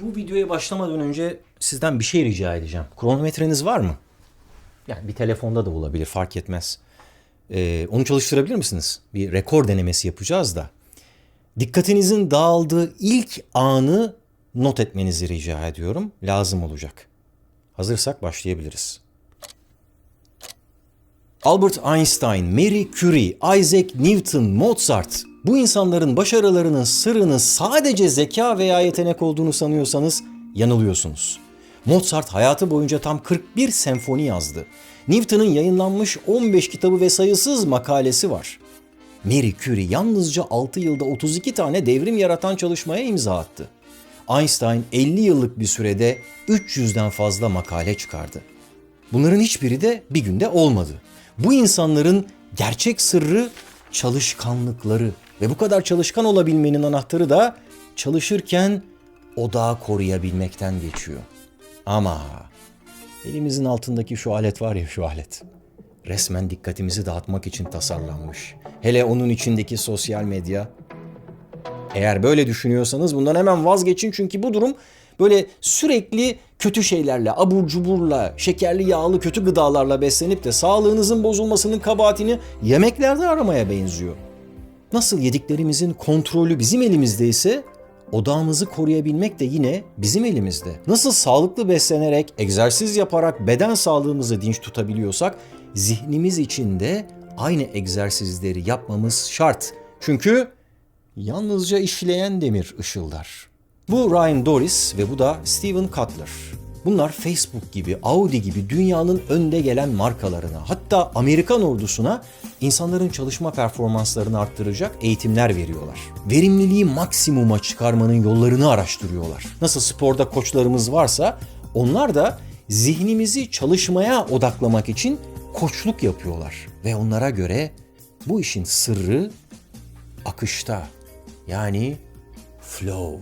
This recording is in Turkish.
Bu videoya başlamadan önce sizden bir şey rica edeceğim. Kronometreniz var mı? Yani bir telefonda da olabilir fark etmez. Ee, onu çalıştırabilir misiniz? Bir rekor denemesi yapacağız da. Dikkatinizin dağıldığı ilk anı not etmenizi rica ediyorum. Lazım olacak. Hazırsak başlayabiliriz. Albert Einstein, Marie Curie, Isaac Newton, Mozart bu insanların başarılarının sırrını sadece zeka veya yetenek olduğunu sanıyorsanız yanılıyorsunuz. Mozart hayatı boyunca tam 41 senfoni yazdı. Newton'un yayınlanmış 15 kitabı ve sayısız makalesi var. Marie Curie yalnızca 6 yılda 32 tane devrim yaratan çalışmaya imza attı. Einstein 50 yıllık bir sürede 300'den fazla makale çıkardı. Bunların hiçbiri de bir günde olmadı. Bu insanların gerçek sırrı çalışkanlıkları ve bu kadar çalışkan olabilmenin anahtarı da çalışırken odağı koruyabilmekten geçiyor. Ama elimizin altındaki şu alet var ya şu alet. Resmen dikkatimizi dağıtmak için tasarlanmış. Hele onun içindeki sosyal medya. Eğer böyle düşünüyorsanız bundan hemen vazgeçin çünkü bu durum böyle sürekli kötü şeylerle, abur cuburla, şekerli yağlı kötü gıdalarla beslenip de sağlığınızın bozulmasının kabahatini yemeklerde aramaya benziyor. Nasıl yediklerimizin kontrolü bizim elimizde odağımızı koruyabilmek de yine bizim elimizde. Nasıl sağlıklı beslenerek, egzersiz yaparak beden sağlığımızı dinç tutabiliyorsak, zihnimiz için de aynı egzersizleri yapmamız şart. Çünkü yalnızca işleyen demir ışıldar. Bu Ryan Doris ve bu da Steven Kotler. Bunlar Facebook gibi, Audi gibi dünyanın önde gelen markalarına, hatta Amerikan ordusuna insanların çalışma performanslarını arttıracak eğitimler veriyorlar. Verimliliği maksimuma çıkarmanın yollarını araştırıyorlar. Nasıl sporda koçlarımız varsa onlar da zihnimizi çalışmaya odaklamak için koçluk yapıyorlar. Ve onlara göre bu işin sırrı akışta. Yani flow.